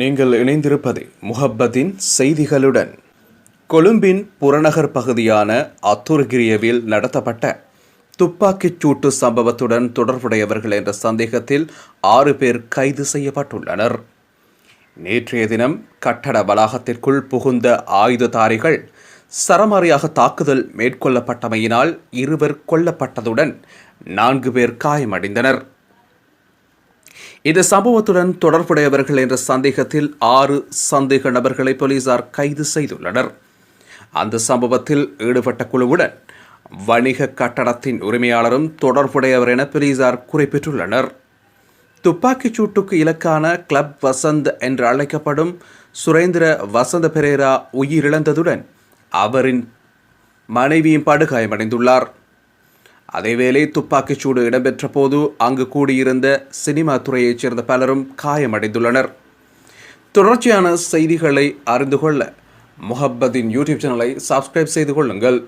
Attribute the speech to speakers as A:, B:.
A: நீங்கள் இணைந்திருப்பது முஹப்பத்தின் செய்திகளுடன். கொழும்பின் புறநகர் பகுதியான அத்துர்கிரியவில் நடத்தப்பட்ட துப்பாக்கிச் சூட்டு சம்பவத்துடன் தொடர்புடையவர்கள் என்ற சந்தேகத்தில் ஆறு பேர் கைது செய்யப்பட்டுள்ளனர். நேற்றைய தினம் கட்டட வளாகத்திற்குள் புகுந்த ஆயுததாரிகள் சரமாரியாக தாக்குதல் மேற்கொள்ளப்பட்டமையினால் இருவர் கொல்லப்பட்டதுடன் நான்கு பேர் காயமடைந்தனர். இந்த சம்பவத்துடன் தொடர்புடையவர்கள் என்ற சந்தேகத்தில் ஆறு சந்தேக நபர்களை போலீசார் கைது செய்துள்ளனர். அந்த சம்பவத்தில் ஈடுபட்ட குழுவுடன் வணிக கட்டடத்தின் உரிமையாளரும் தொடர்புடையவர் என போலீசார் குறிப்பிட்டுள்ளனர். துப்பாக்கிச் சூட்டுக்கு இலக்கான கிளப் வசந்த் என்று அழைக்கப்படும் சுரேந்திர வசந்த பெரேரா உயிரிழந்ததுடன் அவரின் மனைவியும் படுகாயமடைந்துள்ளார். அதேவேளை துப்பாக்கிச் சூடு இடம்பெற்ற போது அங்கு கூடியிருந்த சினிமா துறையைச் சேர்ந்த பலரும் காயமடைந்துள்ளனர். தொடர்ச்சியான செய்திகளை அறிந்து கொள்ள முஹப்பதின் யூடியூப் சேனலை சப்ஸ்கிரைப் செய்து கொள்ளுங்கள்.